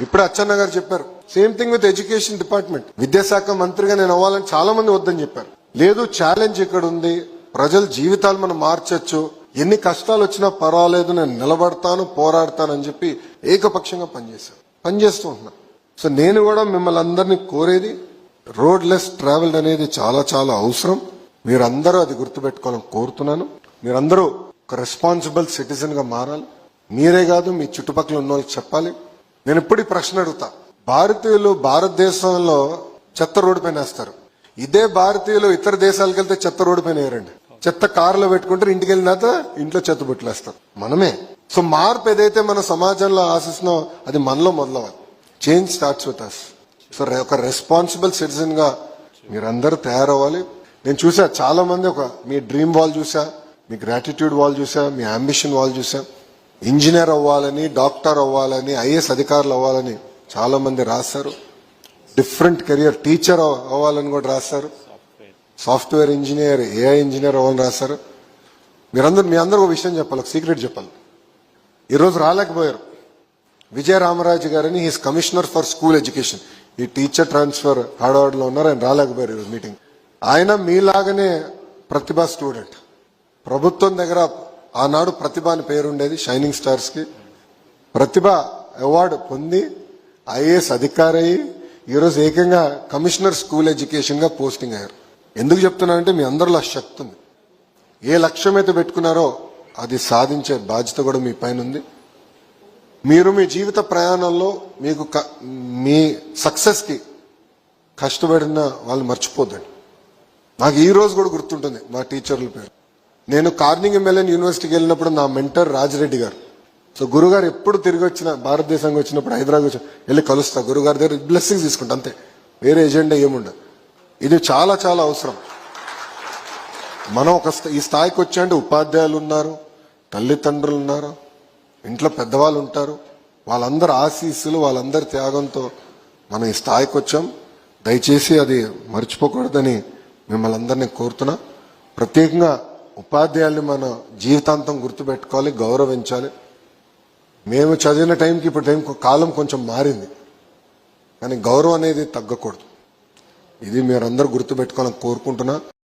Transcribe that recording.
ఇప్పుడు అచ్చన్న గారు చెప్పారు same thing with education department విద్యాశాఖ మంత్రిగా నేను అవ్వాలని చాలా మంది వద్దని చెప్పారు. లేదు ఛాలెంజ్ ఇక్కడ ఉంది. ప్రజల జీవితాలు మనం మార్చొచ్చు. ఎన్ని కష్టాలు వచ్చినా పర్వాలేదు నేను నిలబడతాను పోరాడతానని చెప్పి ఏకపక్షంగా పనిచేశాను పనిచేస్తూ ఉంటున్నా. సో నేను కూడా మిమ్మల్ని అందరినీ కోరేది రోడ్ లెస్ ట్రావెల్ అనేది చాలా చాలా అవసరం. మీరందరూ అది గుర్తుపెట్టుకోవాలని కోరుతున్నాను. మీరందరూ ఒక రెస్పాన్సిబుల్ సిటిజన్గా మారాలి. మీరే కాదు మీ చుట్టుపక్కల ఉన్న వాళ్ళకి చెప్పాలి. నేను ఇప్పుడు ప్రశ్న అడుగుతా? భారతీయులు భారతదేశంలో చెత్త రోడ్డు పైన వేస్తారు. ఇదే భారతీయులు ఇతర దేశాలకు వెళ్తే చెత్త రోడ్డు పైన వేయరండి. చెత్త కారులో పెట్టుకుంటారు ఇంటికి వెళ్ళిన తర్వాత ఇంట్లో చెత్త బుట్టలేస్తారు మనమే. సో మార్పు ఏదైతే మన సమాజంలో ఆశిస్తున్నాం అది మనలో మొదలవాలి change starts with us so ఒక రెస్పాన్సిబుల్ సిటిజన్గా మీరందరూ తయారవ్వాలి. నేను చూసా చాలా మంది ఒక మీ డ్రీమ్ వాల్ చూసా మీ గ్రాటిట్యూడ్ వాల్ చూసా మీ అంబిషన్ వాల్ చూసా. ఇంజనీర్ అవ్వాలని డాక్టర్ అవ్వాలని ఐఏఎస్ అధికారులు అవ్వాలని చాలా మంది రాస్తారు డిఫరెంట్ కెరియర్ టీచర్ అవ్వాలని కూడా రాశారు. సాఫ్ట్వేర్ ఇంజనీర్ ఏఐ ఇంజనీర్ అవ్వాలని రాశారు. మీరందరూ మీ అందరూ ఒక విషయం చెప్పాలి ఒక సీక్రెట్ చెప్పాలి. ఈరోజు రాలేకపోయారు. విజయ రామరాజు గారని he's commissioner for school education. ఈ టీచర్ ట్రాన్స్ఫర్ హార్డ్వార్డ్లో ఉన్నారు ఆయన రాలేకపోయారు ఈరోజు మీటింగ్. ఆయన మీలాగనే ప్రతిభ స్టూడెంట్. ప్రభుత్వం దగ్గర ఆనాడు ప్రతిభ అని పేరుండేది షైనింగ్ స్టార్స్కి ప్రతిభ అవార్డు పొంది ఐఏఎస్ అధికారి అయ్యి ఈరోజు ఏకంగా కమిషనర్ స్కూల్ ఎడ్యుకేషన్గా పోస్టింగ్ అయ్యారు. ఎందుకు చెప్తున్నానంటే మీ అందరిలో శక్తి ఉంది. ఏ లక్ష్యం అయితే పెట్టుకున్నారో అది సాధించే బాధ్యత కూడా మీ పైన ఉంది. మీరు మీ జీవిత ప్రయాణంలో మీకు క- మీ సక్సెస్కి కష్టపడిన వాళ్ళు మర్చిపోద్దండి. నాకు ఈ రోజు కూడా గుర్తుంటుంది మా టీచర్ల పేరు. నేను కార్నింగ్ ఎమ్మెల్యే యూనివర్సిటీకి వెళ్ళినప్పుడు నా మెంటర్ రాజరెడ్డి గారు. సో గురుగారు ఎప్పుడు తిరిగి వచ్చిన భారతదేశానికి వచ్చినప్పుడు హైదరాబాద్ వచ్చి వెళ్ళి కలుస్తా. గురుగారి దగ్గర బ్లెస్సింగ్స్ తీసుకుంటా అంతే. వేరే ఎజెండా ఏముండదు ఇది చాలా చాలా అవసరం. మనం ఒక ఈ స్థాయికి వచ్చాయంటే ఉపాధ్యాయులు ఉన్నారు తల్లిదండ్రులు ఉన్నారు ఇంట్లో పెద్దవాళ్ళు ఉంటారు. వాళ్ళందరి ఆశీస్సులు వాళ్ళందరి త్యాగంతో మనం ఈ స్థాయికి వచ్చాం. దయచేసి అది మర్చిపోకూడదని మిమ్మల్ని అందరినీ కోరుతున్నా. ప్రత్యేకంగా ఉపాధ్యాయుల్ని మన జీవితాంతం గుర్తుపెట్టుకోవాలి గౌరవించాలి. మేము చదివిన టైంకి ఇప్పుడు టైం కాలం కొంచెం మారింది. కానీ గౌరవం అనేది తగ్గకూడదు. ఇది మీరందరూ గుర్తుపెట్టుకోవాలని కోరుకుంటున్నా.